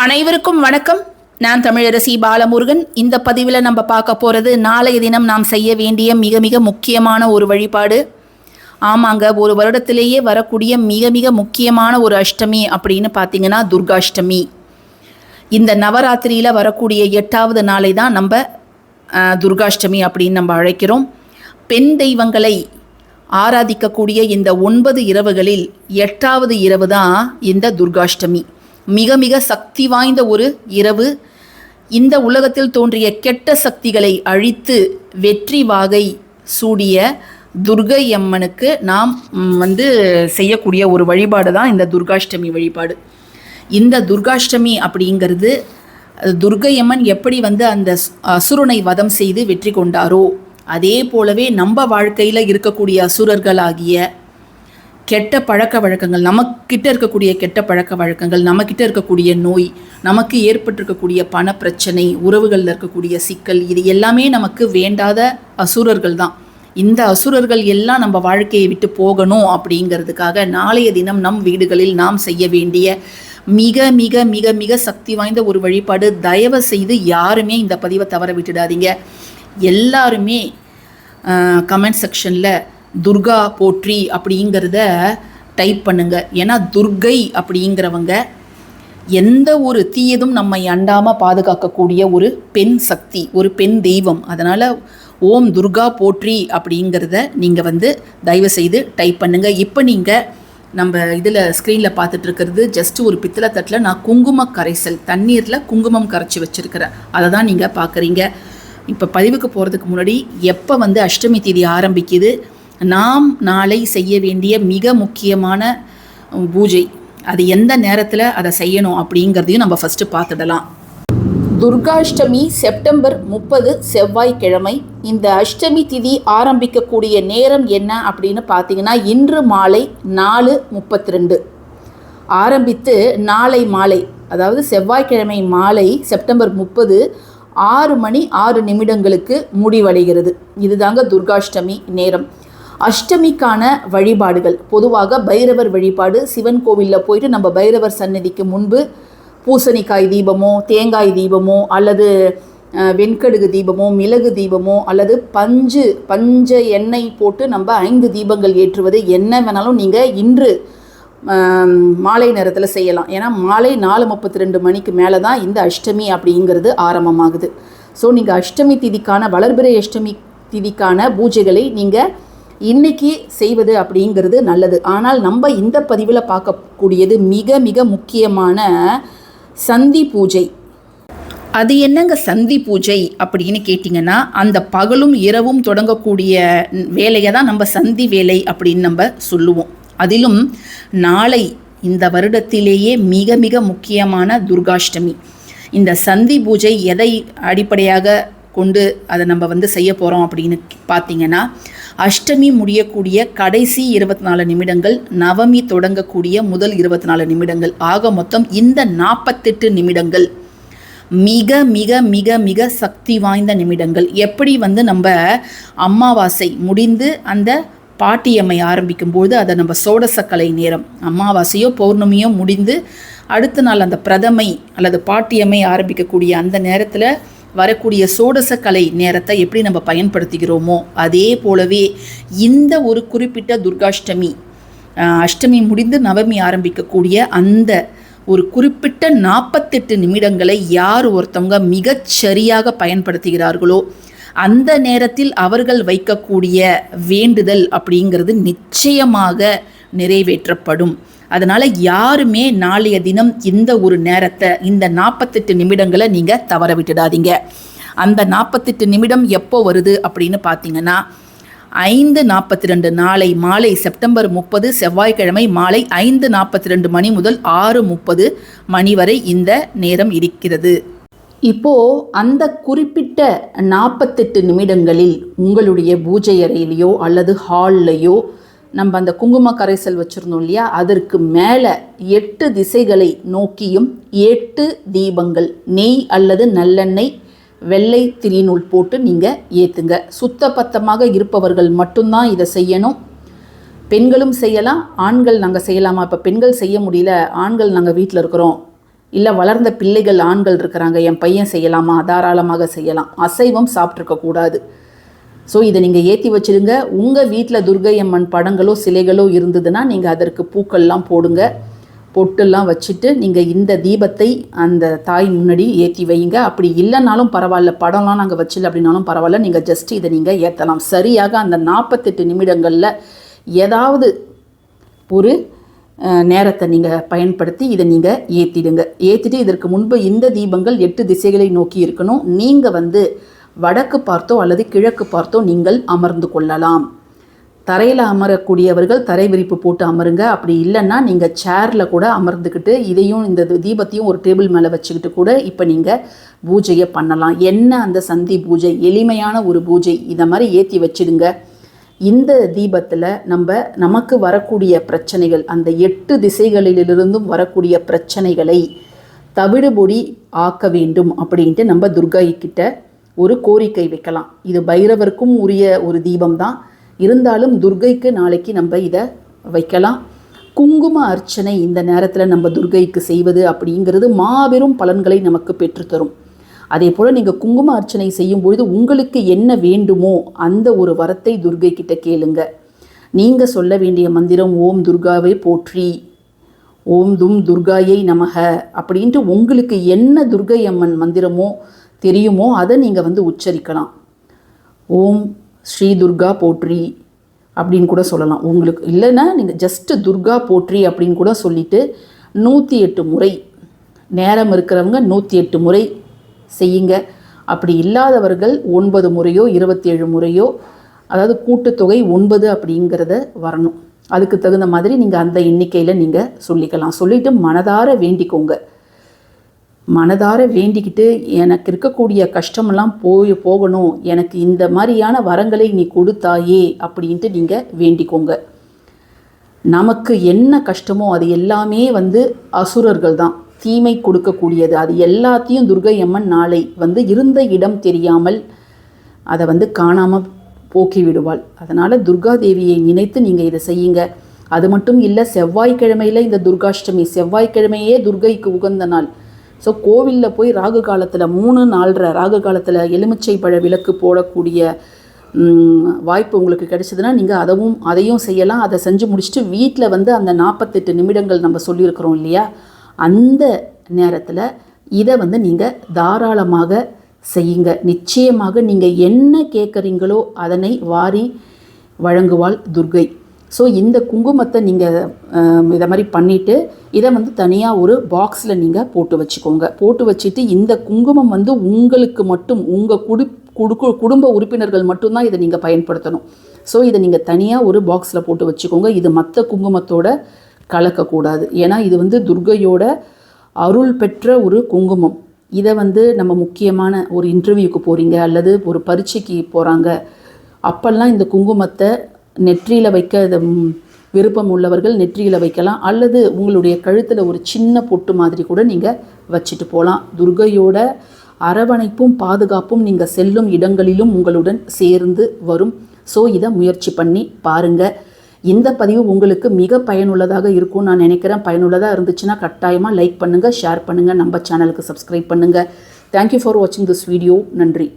அனைவருக்கும் வணக்கம். நான் தமிழரசி பாலமுருகன். இந்த பதிவில் நம்ம பார்க்க போகிறது நாளைய தினம் நாம் செய்ய வேண்டிய மிக மிக முக்கியமான ஒரு வழிபாடு. ஆமாங்க ஒரு வருடத்திலேயே வரக்கூடிய மிக மிக முக்கியமான ஒரு அஷ்டமி அப்படின்னு பார்த்தீங்கன்னா துர்காஷ்டமி. இந்த நவராத்திரியில் வரக்கூடிய எட்டாவது நாளை தான் நம்ம துர்காஷ்டமி அப்படின்னு நம்ம அழைக்கிறோம். பெண் தெய்வங்களை ஆராதிக்கக்கூடிய இந்த ஒன்பது இரவுகளில் எட்டாவது இரவு தான் இந்த துர்காஷ்டமி. மிக மிக சக்தி வாய்ந்த ஒரு இரவு. இந்த உலகத்தில் தோன்றிய கெட்ட சக்திகளை அழித்து வெற்றி வாகை சூடிய துர்கை அம்மனுக்கு நாம் வந்து செய்யக்கூடிய ஒரு வழிபாடு தான் இந்த துர்காஷ்டமி வழிபாடு. இந்த துர்காஷ்டமி அப்படிங்கிறது துர்கையம்மன் எப்படி வந்து அந்த அசுரனை வதம் செய்து வெற்றி கொண்டாரோ அதே போலவே நம்ம வாழ்க்கையில் இருக்கக்கூடிய அசுரர்களாகிய கெட்ட பழக்க வழக்கங்கள் நமக்கிட்ட இருக்கக்கூடிய கெட்ட பழக்க வழக்கங்கள் நமக்கிட்ட இருக்கக்கூடிய நோய் நமக்கு ஏற்பட்டிருக்கக்கூடிய பண பிரச்சனை உறவுகளில் இருக்கக்கூடிய சிக்கல் இது எல்லாமே நமக்கு வேண்டாத அசுரர்கள் தான். இந்த அசுரர்கள் எல்லாம் நம்ம வாழ்க்கையை விட்டு போகணும் அப்படிங்கிறதுக்காக நாளைய தினம் நம் வீடுகளில் நாம் செய்ய வேண்டிய மிக மிக மிக மிக சக்தி வாய்ந்த ஒரு வழிபாடு தயவு செய்து யாருமே இந்த பதிவை தவற விட்டுடாதீங்க. எல்லாருமே கமெண்ட் செக்ஷனில் துர்கா போற்றி அப்படிங்கிறத டைப் பண்ணுங்க. ஏன்னா துர்கை அப்படிங்கிறவங்க எந்த ஒரு தீயதும் நம்மை அண்டாமல் பாதுகாக்கக்கூடிய ஒரு பெண் சக்தி ஒரு பெண் தெய்வம். அதனால் ஓம் துர்கா போற்றி அப்படிங்கிறத நீங்கள் வந்து தயவு செய்து டைப் பண்ணுங்கள் இப்போ நீங்கள் நம்ம இதில் ஸ்க்ரீனில் பார்த்துட்டு இருக்கிறது ஜஸ்ட் ஒரு பித்தளை தட்டில் நான் குங்கும கரைசல் தண்ணீரில் குங்குமம் கரைச்சி வச்சுருக்கிறேன். அதை தான் நீங்கள் பார்க்குறீங்க. இப்போ பதிவுக்கு போகிறதுக்கு முன்னாடி எப்போ வந்து அஷ்டமி தேதி ஆரம்பிக்குது? நாம் நாளை செய்ய வேண்டிய மிக முக்கியமான பூஜை. அது எந்த நேரத்தில் அதை செய்யணும் அப்படிங்கிறதையும் நம்ம ஃபஸ்ட்டு பார்த்துடலாம். துர்காஷ்டமி செப்டம்பர் முப்பது செவ்வாய்க்கிழமை. இந்த அஷ்டமி திதி ஆரம்பிக்கக்கூடிய நேரம் என்ன அப்படின்னு பார்த்தீங்கன்னா இன்று மாலை நாலு முப்பத்தி ரெண்டு ஆரம்பித்து நாளை மாலை அதாவது செவ்வாய்க்கிழமை மாலை செப்டம்பர் முப்பது ஆறு மணி ஆறு நிமிடங்களுக்கு முடிவடைகிறது. இதுதாங்க துர்காஷ்டமி நேரம். அஷ்டமிக்கான வழிபாடுகள். பொதுவாக பைரவர் வழிபாடு சிவன் கோவிலில் போயிட்டு நம்ம பைரவர் சன்னதிக்கு முன்பு பூசணிக்காய் தீபமோ தேங்காய் தீபமோ அல்லது வெண்கடுகு தீபமோ மிளகு தீபமோ அல்லது பஞ்சு பஞ்ச எண்ணெய் போட்டு நம்ம ஐந்து தீபங்கள் ஏற்றுவது என்ன வேணாலும் நீங்கள் இன்று மாலை நேரத்தில் செய்யலாம். ஏன்னா மாலை நாலு முப்பத்தி ரெண்டு மணிக்கு மேலே தான் இந்த அஷ்டமி அப்படிங்கிறது ஆரம்பமாகுது. ஸோ நீங்கள் அஷ்டமி திதிக்கான வளர்பிறை அஷ்டமி திதிக்கான பூஜைகளை நீங்கள் இன்னைக்கு செய்வது அப்படிங்கிறது நல்லது. ஆனால் நம்ம இந்த பதிவில் பார்க்கக்கூடியது மிக மிக முக்கியமான சந்தி பூஜை. அது என்னங்க சந்தி பூஜை அப்படின்னு கேட்டிங்கன்னா அந்த பகலும் இரவும் தொடங்கக்கூடிய வேலையை தான் நம்ம சந்தி வேலை அப்படின்னு நம்ம சொல்லுவோம். அதிலும் நாளை இந்த வருடத்திலேயே மிக மிக முக்கியமான துர்காஷ்டமி. இந்த சந்தி பூஜை எதை அடிப்படையாக கொண்டு அதை நம்ம வந்து செய்ய போகிறோம் அப்படின்னு பார்த்தீங்கன்னா அஷ்டமி முடியக்கூடிய கடைசி இருபத்தி நாலு நிமிடங்கள் நவமி தொடங்கக்கூடிய முதல் இருபத்தி நாலு நிமிடங்கள் ஆக மொத்தம் இந்த நாற்பத்தெட்டு நிமிடங்கள். மிக மிக மிக மிக சக்தி வாய்ந்த நிமிடங்கள். எப்படி வந்து நம்ம அமாவாசை முடிந்து அந்த பாட்டியம்மை ஆரம்பிக்கும்போது அதை நம்ம சோடசக்கலை நேரம் அமாவாசையோ பௌர்ணமியோ முடிந்து அடுத்த நாள் அந்த பிரதமை அல்லது பாட்டியம்மை ஆரம்பிக்கக்கூடிய அந்த நேரத்தில் வரக்கூடிய சோடசக்கலை நேரத்தை எப்படி நம்ம பயன்படுத்துகிறோமோ அதே போலவே இந்த ஒரு குறிப்பிட்ட துர்காஷ்டமி அஷ்டமி முடிந்து நவமி ஆரம்பிக்கக்கூடிய அந்த ஒரு குறிப்பிட்ட நாற்பத்தெட்டு நிமிடங்களை யார் ஒருத்தவங்க மிகச் சரியாக பயன்படுத்துகிறார்களோ அந்த நேரத்தில் அவர்கள் வைக்கக்கூடிய வேண்டுதல் அப்படிங்கிறது நிச்சயமாக நிறைவேற்றப்படும். அதனால் யாருமே நாளைய தினம் இந்த ஒரு நேரத்தை இந்த நாற்பத்தெட்டு நிமிடங்களை நீங்கள் தவற விட்டுடாதீங்க. அந்த நாற்பத்தெட்டு நிமிடம் எப்போ வருது அப்படின்னு பார்த்தீங்கன்னா ஐந்து நாற்பத்தி ரெண்டு நாளை மாலை செப்டம்பர் முப்பது செவ்வாய்க்கிழமை மாலை ஐந்து நாற்பத்தி ரெண்டு மணி முதல் ஆறு முப்பது மணி வரை இந்த நேரம் இருக்கிறது. இப்போ அந்த குறிப்பிட்ட நாற்பத்தெட்டு நிமிடங்களில் உங்களுடைய பூஜை அறையிலையோ அல்லது ஹால்லையோ நம்ம அந்த குங்கும கரைசல் வச்சுருந்தோம் இல்லையா? அதற்கு மேலே எட்டு திசைகளை நோக்கியும் எட்டு தீபங்கள் நெய் அல்லது நல்லெண்ணெய் வெள்ளை திரிநூல் போட்டு நீங்கள் ஏற்றுங்க சுத்தபத்தமாக இருப்பவர்கள் மட்டும்தான் இதை செய்யணும். பெண்களும் செய்யலாம் ஆண்கள் நாங்கள் செய்யலாமா? இப்போ பெண்கள் செய்ய முடியல ஆண்கள் நாங்கள் வீட்டில் இருக்கிறோம். இல்லை வளர்ந்த பிள்ளைகள் ஆண்கள் இருக்கிறாங்க என் பையன் செய்யலாமா? தாராளமாக செய்யலாம். அசைவம் சாப்பிட்ருக்கக்கூடாது ஸோ இதை நீங்கள் ஏற்றி வச்சுருங்க. உங்கள் வீட்டில் துர்கை அம்மன் படங்களோ சிலைகளோ இருந்ததுன்னா நீங்கள் அதற்கு பூக்கள்லாம் போடுங்க. பொட்டெல்லாம் வச்சுட்டு நீங்கள் இந்த தீபத்தை அந்த தாய் முன்னாடி ஏற்றி வைங்க. அப்படி இல்லைனாலும் பரவாயில்ல. படம்லாம் நாங்கள் வச்சில்ல அப்படின்னாலும் பரவாயில்ல. நீங்கள் ஜஸ்ட் இதை நீங்கள் ஏற்றலாம் சரியாக அந்த நாற்பத்தெட்டு நிமிடங்களில் ஏதாவது ஒரு நேரத்தை நீங்கள் பயன்படுத்தி இதை நீங்கள் ஏற்றிடுங்க ஏற்றிட்டு இதற்கு முன்பு இந்த தீபங்கள் எட்டு திசைகளை நோக்கி இருக்கணும். நீங்கள் வந்து வடக்கு பார்த்தோ அல்லது கிழக்கு பார்த்தோ நீங்கள் அமர்ந்து கொள்ளலாம். தரையில் அமரக்கூடியவர்கள் தரை விரிப்பு போட்டு அமருங்க. அப்படி இல்லைன்னா நீங்கள் சேரில் கூட அமர்ந்துக்கிட்டு இதையும் இந்த தீபத்தையும் ஒரு டேபிள் மேலே வச்சுக்கிட்டு கூட இப்போ நீங்கள் பூஜையை பண்ணலாம். என்ன அந்த சந்தி பூஜை? எளிமையான ஒரு பூஜை. இதை மாதிரி ஏற்றி வச்சிடுங்க. இந்த தீபத்தில் நம்ம நமக்கு வரக்கூடிய பிரச்சனைகள் அந்த எட்டு திசைகளிலிருந்தும் வரக்கூடிய பிரச்சனைகளை தவிடுபொடி ஆக்க வேண்டும் அப்படின்ட்டு நம்ம துர்கா ஒரு கோரிக்கை வைக்கலாம். இது பைரவருக்கும் உரிய ஒரு தீபம் தான் இருந்தாலும் துர்கைக்கு நாளைக்கு நம்ம இதை வைக்கலாம். குங்கும அர்ச்சனை இந்த நேரத்தில் நம்ம துர்கைக்கு செய்வது அப்படிங்கிறது மாபெரும் பலன்களை நமக்கு பெற்றுத்தரும் அதே போல் நீங்கள் குங்கும அர்ச்சனை செய்யும் பொழுது உங்களுக்கு என்ன வேண்டுமோ அந்த ஒரு வரத்தை துர்கை கிட்ட கேளுங்க. நீங்கள் சொல்ல வேண்டிய மந்திரம் ஓம் துர்காவே போற்றி ஓம் தும் துர்காயை நமக அப்படின்ட்டு உங்களுக்கு என்ன துர்கை அம்மன் மந்திரமோ தெரியுமோ? அதை நீங்கள் வந்து உச்சரிக்கலாம். ஓம் ஸ்ரீ துர்கா போற்றி அப்படின்னு கூட சொல்லலாம். உங்களுக்கு இல்லைன்னா நீங்கள் ஜஸ்ட் துர்கா போற்றி அப்படின்னு கூட சொல்லிட்டு நூற்றி எட்டு முறை நேரம் இருக்கிறவங்க நூற்றி எட்டு முறை செய்யுங்க. அப்படி இல்லாதவர்கள் ஒன்பது முறையோ இருபத்தேழு முறையோ அதாவது கூட்டுத்தொகை ஒன்பது அப்படிங்கிறத வரணும். அதுக்கு தகுந்த மாதிரி நீங்கள் அந்த எண்ணிக்கையில் நீங்கள் சொல்லிக்கலாம். சொல்லிவிட்டு மனதார வேண்டிக்கோங்க. மனதார வேண்டிக்கிட்டு எனக்கு இருக்கக்கூடிய கஷ்டமெல்லாம் போய் போகணும். எனக்கு இந்த மாதிரியான வரங்களை நீ கொடுத்தாயே அப்படின்ட்டு நீங்கள் வேண்டிக்கோங்க. நமக்கு என்ன கஷ்டமோ அது எல்லாமே வந்து அசுரர்கள் தான். தீமை கொடுக்கக்கூடியது. அது எல்லாத்தையும் துர்கை அம்மன் நாளை வந்து இருந்த இடம் தெரியாமல் அதை வந்து காணாமல் போக்கி விடுவாள். அதனால் துர்காதேவியை நினைத்து நீங்கள் இதை செய்யுங்க. அது மட்டும் இல்லை செவ்வாய்க்கிழமையில் இந்த துர்காஷ்டமி செவ்வாய்க்கிழமையே துர்கைக்கு உகந்த நாள். ஸோ கோவிலில் போய் ராகு காலத்தில் மூணு நாலரை ராகு காலத்தில் எலுமிச்சை பழ விளக்கு போடக்கூடிய வாய்ப்பு உங்களுக்கு கிடைச்சதுன்னா நீங்கள் அதவும் அதையும் செய்யலாம். அதை செஞ்சு முடிச்சுட்டு வீட்டில் வந்து அந்த நாற்பத்தெட்டு நிமிடங்கள் நம்ம சொல்லியிருக்கிறோம் இல்லையா? அந்த நேரத்தில் இதை வந்து நீங்கள் தாராளமாக செய்யுங்க. நிச்சயமாக நீங்கள் என்ன கேட்குறீங்களோ அதனை வாரி வழங்குவாள் துர்கை. ஸோ இந்த குங்குமத்தை நீங்கள் இதை மாதிரி பண்ணிவிட்டு இதை வந்து தனியாக ஒரு பாக்ஸில் நீங்கள் போட்டு வச்சுக்கோங்க. போட்டு வச்சுட்டு இந்த குங்குமம் வந்து உங்களுக்கு மட்டும் உங்கள் குடு குடுக்கு குடும்ப உறுப்பினர்கள் மட்டும்தான் இதை நீங்கள் பயன்படுத்தணும். ஸோ இதை நீங்கள் தனியாக ஒரு பாக்ஸில் போட்டு வச்சுக்கோங்க. இது மற்ற குங்குமத்தோட கலக்கக்கூடாது. ஏன்னா இது வந்து துர்கையோட அருள் பெற்ற ஒரு குங்குமம். இதை வந்து நம்ம முக்கியமான ஒரு இன்டர்வியூக்கு போகிறீங்க அல்லது ஒரு பரீட்சைக்கு போகிறாங்க அப்போல்லாம் இந்த குங்குமத்தை நெற்றியில் வைக்க விருப்பம் உள்ளவர்கள் நெற்றியில் வைக்கலாம். அல்லது உங்களுடைய கழுத்தில் ஒரு சின்ன பொட்டு மாதிரி கூட நீங்கள் வச்சுட்டு போகலாம் துர்கையோட அரவணைப்பும் பாதுகாப்பும் நீங்கள் செல்லும் இடங்களிலும் உங்களுடன் சேர்ந்து வரும். ஸோ இதை முயற்சி பண்ணி பாருங்கள் இந்த பதிவு உங்களுக்கு மிக பயனுள்ளதாக இருக்கும்னு நான் நினைக்கிறேன். பயனுள்ளதாக இருந்துச்சுன்னா கட்டாயமாக லைக் பண்ணுங்கள் ஷேர் பண்ணுங்கள் நம்ம சேனலுக்கு சப்ஸ்கிரைப் பண்ணுங்கள் தேங்க்யூ ஃபார் வாட்சிங் திஸ் வீடியோ நன்றி.